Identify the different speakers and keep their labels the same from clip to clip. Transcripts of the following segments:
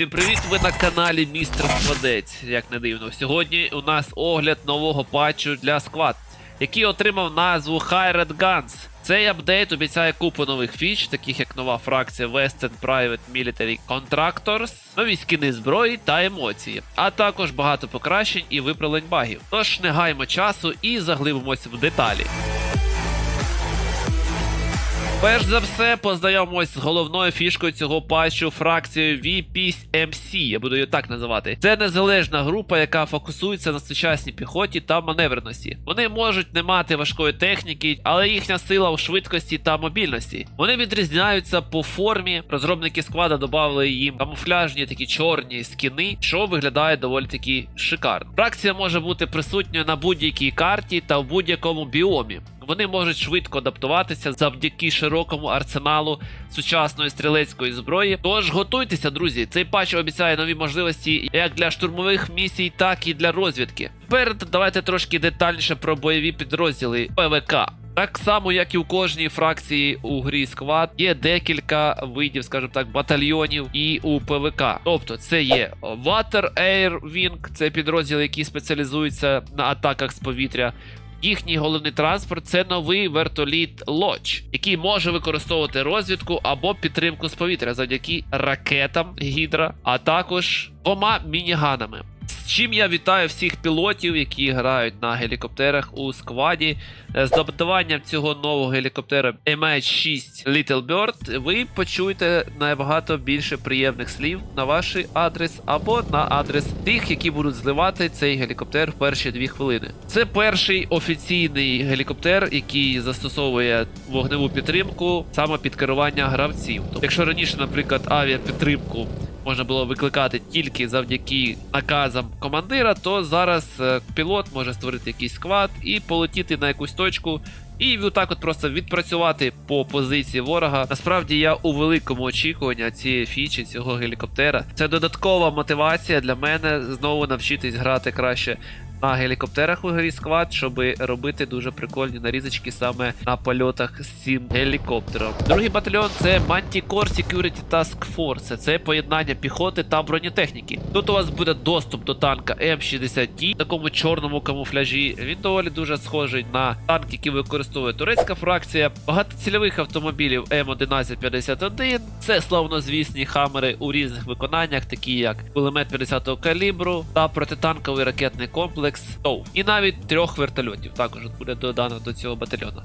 Speaker 1: Всім привіт! Ви на каналі Містер Складець, як не дивно. Сьогодні у нас огляд нового патчу для сквад, який отримав назву Hired Guns. Цей апдейт обіцяє купу нових фіч, таких як нова фракція Western Private Military Contractors, нові скини зброї та емоції, а також багато покращень і виправлень багів. Тож не гаймо часу і заглибимося в деталі. Перш за все, познайомимось з головною фішкою цього патчу фракцією VPMC, я буду її так називати. Це незалежна група, яка фокусується на сучасній піхоті та маневреності. Вони можуть не мати важкої техніки, але їхня сила у швидкості та мобільності. Вони відрізняються по формі. Розробники сквада додали їм камуфляжні такі чорні скіни, що виглядає доволі таки шикарно. Фракція може бути присутньою на будь-якій карті та в будь-якому біомі. Вони можуть швидко адаптуватися завдяки широкому арсеналу сучасної стрілецької зброї. Тож готуйтеся, друзі. Цей патч обіцяє нові можливості як для штурмових місій, так і для розвідки. Тепер давайте трошки детальніше про бойові підрозділи ПВК. Так само, як і у кожній фракції у грі Squad, є декілька видів, скажімо так, батальйонів і у ПВК. Тобто, це є Water Air Wing, це підрозділ, який спеціалізується на атаках з повітря. Їхній головний транспорт це новий вертоліт Лоч, який може використовувати розвідку або підтримку з повітря завдяки ракетам Гідра, а також двома мініганами. Чим я вітаю всіх пілотів, які грають на гелікоптерах у скваді. Е, З добудуванням цього нового гелікоптера MH6 Little Bird ви почуєте набагато більше приємних слів на ваш адрес або на адрес тих, які будуть зливати цей гелікоптер в перші дві хвилини. Це перший офіційний гелікоптер, який застосовує вогневу підтримку саме під керування гравців. Тобто, якщо раніше, наприклад, авіапідтримку можна було викликати тільки завдяки наказам командира, то зараз е, пілот може створити якийсь сквад і полетіти на якусь точку. І отак от просто відпрацювати по позиції ворога. Насправді я у великому очікуванні цієї фічі, цього гелікоптера. Це додаткова мотивація для мене знову навчитись грати краще на гелікоптерах у грі сквад, щоб робити дуже прикольні нарізочки саме на польотах з цим гелікоптером. Другий батальйон це Manticore Security Task Force. Це поєднання піхоти та бронетехніки. Тут у вас буде доступ до танка М60T в такому чорному камуфляжі. Він доволі дуже схожий на танк, який використовує турецька фракція. Багатоцільових автомобілів М1151. Це славнозвісні хамери у різних виконаннях, такі як кулемет 50-го калібру та протитанковий ракетний комплекс ТОВ. І навіть трьох вертольотів також буде додано до цього батальйону.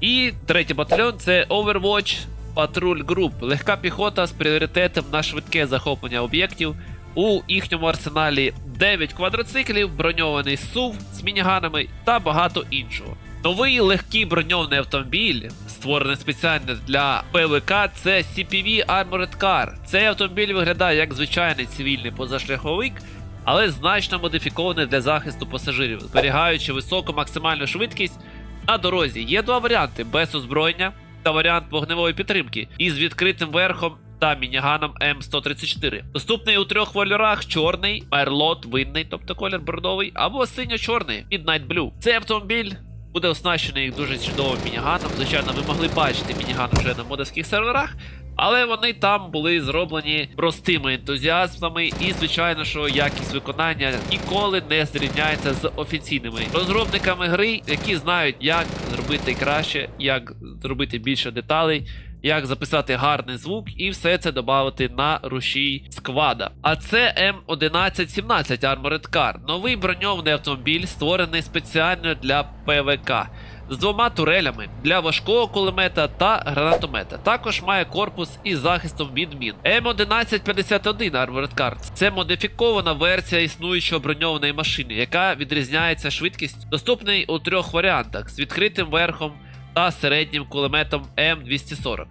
Speaker 1: І третій батальйон це Overwatch Patrol Group. Легка піхота з пріоритетом на швидке захоплення об'єктів. У їхньому арсеналі 9 квадроциклів, броньований SUV з мініганами та багато іншого. Новий легкий броньований автомобіль, створений спеціально для ПВК, це CPV Armored Car. Цей автомобіль виглядає як звичайний цивільний позашляховик, але значно модифікований для захисту пасажирів, зберігаючи високу максимальну швидкість на дорозі. Є два варіанти: без озброєння та варіант вогневої підтримки із відкритим верхом та мініганом М134. Доступний у трьох кольорах: чорний, мерлот, винний, тобто колір бордовий, або синьо-чорний Midnight Blue. Цей автомобіль. Буде оснащений дуже чудовим мініганом. Звичайно, ви могли бачити мініган вже на модовських серверах, але вони там були зроблені простими ентузіастами, і звичайно, що якість виконання ніколи не зрівняється з офіційними розробниками гри, які знають, як зробити краще, як зробити більше деталей. Як записати гарний звук і все це додати на рушій сквада. А це М1117 Armored Car. Новий броньований автомобіль, створений спеціально для ПВК з двома турелями для важкого кулемета та гранатомета. Також має корпус із захистом від мін. М1151 Armored Car – це модифікована версія існуючої броньованої машини, яка відрізняється швидкістю. Доступний у трьох варіантах з відкритим верхом та середнім кулеметом М240.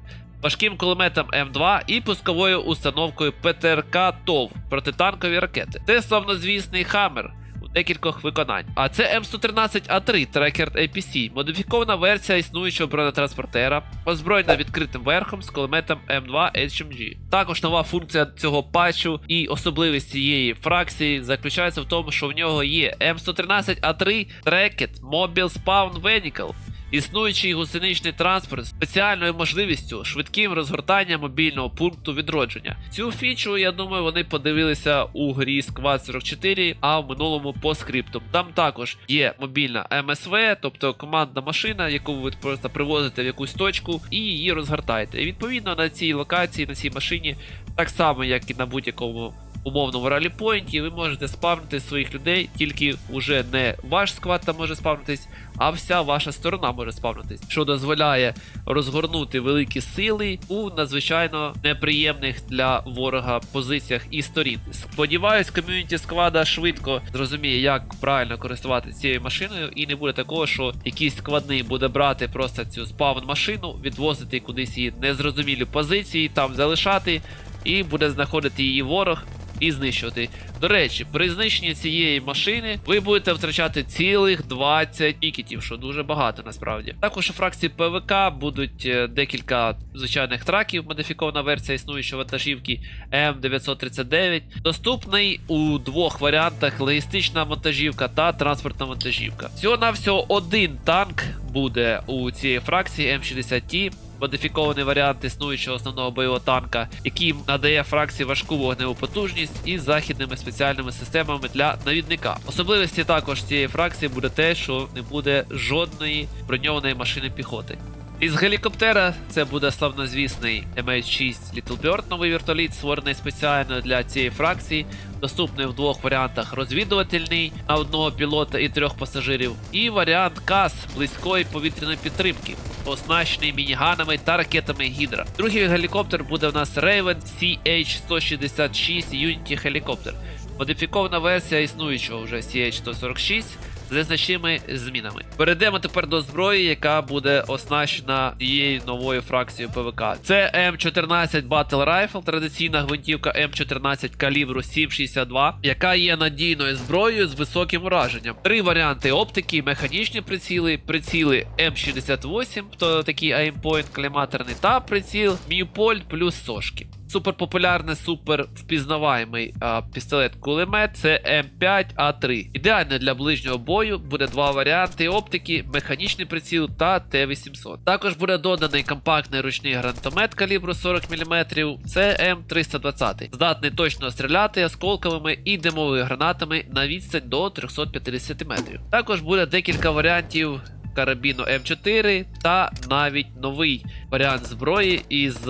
Speaker 1: Важким кулеметом М2 і пусковою установкою ПТРК ТОВ протитанкові ракети. Це славнозвісний Хаммер у декількох виконань. А це М113А3 Tracker APC, модифікована версія існуючого бронетранспортера, озброєна відкритим верхом з кулеметом М2 HMG. Також нова функція цього патчу і особливість цієї фракції заключається в тому, що в нього є М113А3 Tracked Mobile Spawn Vehicle Існуючий гусеничний транспорт з спеціальною можливістю швидким розгортанням мобільного пункту відродження. Цю фічу, я думаю, вони подивилися у грі Squad 44, а в минулому по скриптам. Там також є мобільна МСВ, тобто командна машина, яку ви просто привозите в якусь точку і її розгортаєте. І відповідно на цій локації, на цій машині, так само як і на будь-якому умовному раліпойнті, ви можете спавнити своїх людей, тільки вже не ваш склад там може спавнитись, а вся ваша сторона може спавнитись, що дозволяє розгорнути великі сили у надзвичайно неприємних для ворога позиціях і сторін. Сподіваюсь, ком'юніті сквада швидко зрозуміє, як правильно користуватися цією машиною, і не буде такого, що якийсь складний буде брати просто цю спавн машину, відвозити кудись її незрозумілі позиції, там залишати, і буде знаходити її ворог і знищувати. До речі, при знищенні цієї машини ви будете втрачати цілих 20 пікетів, що дуже багато насправді. Також у фракції ПВК будуть е, декілька звичайних траків, модифікована версія існуючої вантажівки М939. Доступний у двох варіантах: логістична вантажівка та транспортна вантажівка. Всього на всього один танк буде у цієї фракції М60Т модифікований варіант існуючого основного бойового танка, який надає фракції важку вогневу потужність із західними спеціальними системами для навідника. Особливості також цієї фракції буде те, що не буде жодної броньованої машини піхоти. Із гелікоптера це буде славнозвісний MH6 Little Bird, новий вертоліт, створений спеціально для цієї фракції, доступний в двох варіантах: розвідувальний на одного пілота і трьох пасажирів, і варіант КАС близької повітряної підтримки, оснащений мініганами та ракетами Гідра. Другий гелікоптер буде в нас Raven CH-166 Unity Helicopter. Модифікована версія існуючого вже CH-146 з значними змінами. Перейдемо тепер до зброї, яка буде оснащена цією новою фракцією ПВК. Це М14 Battle Rifle, традиційна гвинтівка М14 калібру 7,62, яка є надійною зброєю з високим ураженням. Три варіанти оптики, механічні приціли, приціли М68, то такий aimpoint кліматорний, та приціл Mewpolt плюс сошки. Суперпопулярний, супер впізнаваємий а, пістолет-кулемет це М5А3. Ідеально для ближнього бою буде два варіанти оптики, механічний приціл та Т-800. Також буде доданий компактний ручний гранатомет калібру 40 мм, це М320, здатний точно стріляти осколковими і димовими гранатами на відстань до 350 метрів. Також буде декілька варіантів карабіну М4 та навіть новий варіант зброї із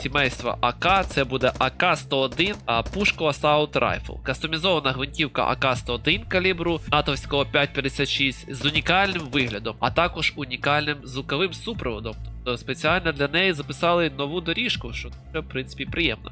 Speaker 1: сімейства АК. Це буде АК-101 а пушко Assault Rifle. Кастомізована гвинтівка АК-101 калібру натовського 556 з унікальним виглядом, а також унікальним звуковим супроводом. Тобто спеціально для неї записали нову доріжку, що в принципі приємно.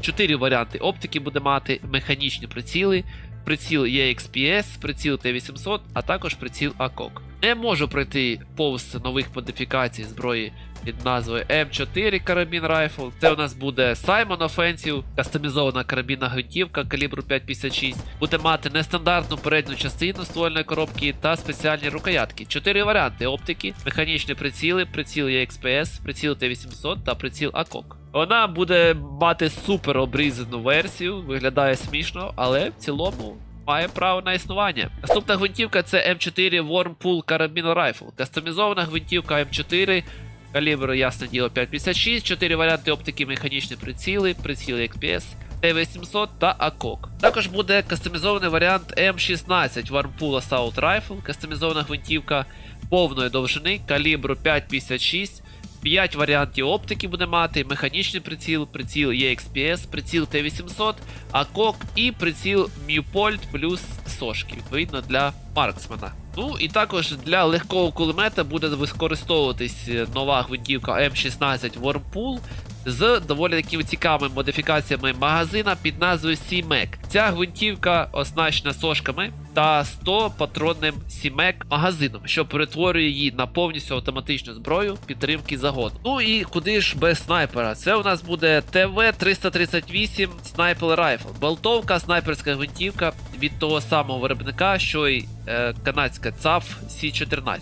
Speaker 1: Чотири варіанти оптики буде мати механічні приціли, приціл EXPS, приціл Т800, а також приціл ACOG. Не можу пройти повз нових модифікацій зброї під назвою М4 карабін Rifle. Це у нас буде Simon Offensive, кастомізована карабінна гвинтівка калібру 5,56. Буде мати нестандартну передню частину ствольної коробки та спеціальні рукоятки. Чотири варіанти оптики, механічні приціли, приціл EXPS, приціл Т800 та приціл ACOG. Вона буде мати супер обрізану версію, виглядає смішно, але в цілому має право на існування. Наступна гвинтівка це М4 Wormpool Carabiner Rifle. Кастомізована гвинтівка М4. Калібр, ясне діло, 5,56, 4 варіанти оптики, механічні приціли, приціли XPS, Т-800 та ACOG. Також буде кастомізований варіант М16 Warmpool Assault Rifle, кастомізована гвинтівка повної довжини, калібру 5,56, 5 варіантів оптики буде мати, механічний приціл, приціл EXPS, приціл Т-800, ACOG і приціл Mewpolt плюс сошки, відповідно для марксмена. Ну і також для легкого кулемета буде використовуватись нова гвинтівка М16 Wormpool з доволі такими цікавими модифікаціями магазина під назвою CMAC. Ця гвинтівка оснащена сошками та 100 патронним CMAC магазином, що перетворює її на повністю автоматичну зброю підтримки загону. Ну і куди ж без снайпера? Це у нас буде ТВ-338 Sniper Rifle. Болтовка, снайперська гвинтівка від того самого виробника, що й е, канадська ЦАФ С14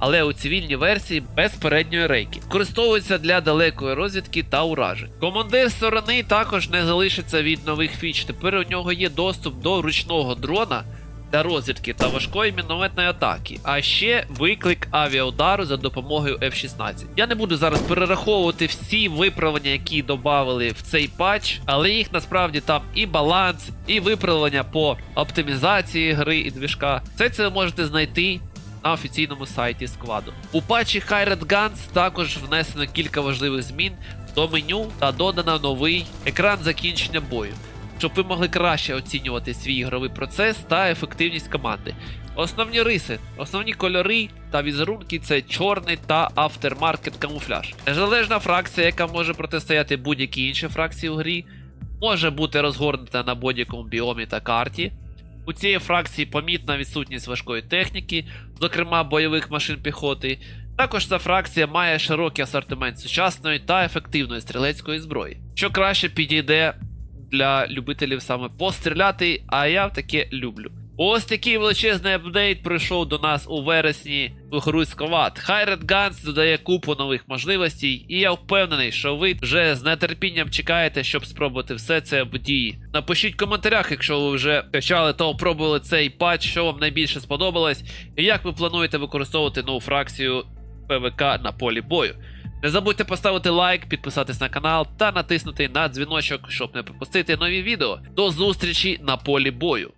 Speaker 1: але у цивільній версії без передньої рейки. Використовується для далекої розвідки та уражень. Командир сторони також не залишиться від нових фіч. Тепер у нього є доступ до ручного дрона для розвідки та важкої мінометної атаки, а ще виклик авіаудару за допомогою F-16. Я не буду зараз перераховувати всі виправлення, які додали в цей патч, але їх насправді там і баланс, і виправлення по оптимізації гри і движка. Все це ви можете знайти на офіційному сайті складу. У патчі Hired Guns також внесено кілька важливих змін до меню та додано новий екран закінчення бою, щоб ви могли краще оцінювати свій ігровий процес та ефективність команди. Основні риси, основні кольори та візерунки це чорний та автермаркет камуфляж. Незалежна фракція, яка може протистояти будь-якій іншій фракції у грі, може бути розгорнута на будь-якому біомі та карті. У цієї фракції помітна відсутність важкої техніки, зокрема бойових машин піхоти. Також ця фракція має широкий асортимент сучасної та ефективної стрілецької зброї, що краще підійде для любителів саме постріляти, а я таке люблю. Ось такий величезний апдейт прийшов до нас у вересні в гру Сковат. Hired Guns додає купу нових можливостей, і я впевнений, що ви вже з нетерпінням чекаєте, щоб спробувати все це в дії. Напишіть в коментарях, якщо ви вже качали та опробували цей патч, що вам найбільше сподобалось, і як ви плануєте використовувати нову фракцію ПВК на полі бою. Не забудьте поставити лайк, підписатись на канал та натиснути на дзвіночок, щоб не пропустити нові відео. До зустрічі на полі бою.